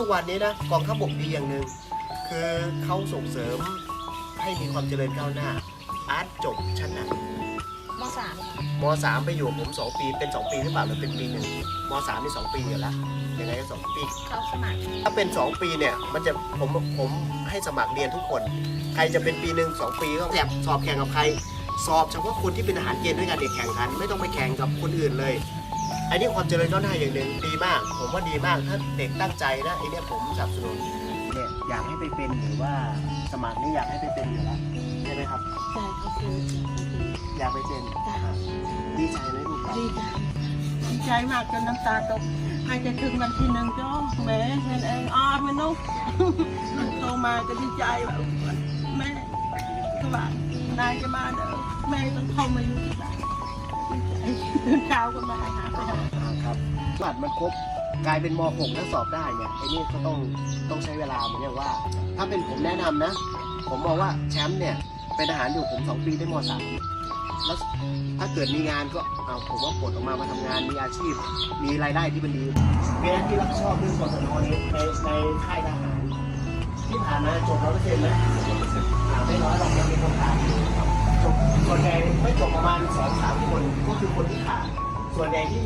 ทุกวันนี้นะกองทัพบกดีอย่างหนึ่งคือเขาส่งเสริมให้มีความเจริญก้าวหน้า อาร์ตจบชั้นไหนมสามมสามไปอยู่กับผมสองปีเป็นสองปีหรือเปล่าหรือเป็นปีหนึ่งมสามนี่สองปีอยู่แล้วยังไงก็สองปี เข้าสมัครถ้าเป็น2ปีเนี่ยมันจะผมผมให้สมัครเรียนทุกคน ใครจะเป็นปีหนึ่งสองปีก็แบบสอบแข่งกับใคร สอบเฉพาะคนที่เป็นทหารเกณฑ์ด้วยกันเด็กแข่งกัน ไม่ต้องไปแข่งกับคนอื่นเลย อันนี้ความเจริญก้าวหน้าอย่างหนึ่งดีมาก ผมว่าดีมากถ้าเด็กตั้งใจนะไอเนี้ยผมสนับสนุนเนี่ยอยากให้ไปเป็นหรือว่าสมัครนี่อยากให้ไปเป็นอยู่แล้วใช่ไหมครับใช่เขาคืออยากไปเป็นจ้ะดีใจไหมลูกครับดีใจดีใจมากจนน้ำตาตกให้จะถึงวันที่หนึ่งจ้อแม่เห็นเองอ้อมไม่นุ๊กโตมาก็ดีใจแบบแม่ก็ว่านายจะมาเด้อแม่ต้องเข้ามาอยู่ที่บ้านดีใจ ตื่นเช้าก็มาหาไปหาอ่าครับบัตรมันครบกลายเป็นม .6 แล้วสอบได้เนี่ยไอ้นี่ก็ต้องต้องใช้เวลาเหมือนอย่างว่า ถ้าเป็นผมแนะนำนะ ผมมองว่าแชมป์เนี่ยเป็นทหารอยู่ผมสองปีได้ม .3 แล้วถ้าเกิดมีงานก็เอาผมว่าปลดออกมามาทำงานมีอาชีพ มีรายได้ที่มันดีเป็นที่รับชอบเรื่องกศนในในในค่ายทหารที่ผ่านมาจบร้อยเปอร์เซ็นต์ไหม ไม่ตกประมาณสองสามคนก็คือคนที่ขาดส่วนใหญ่ที่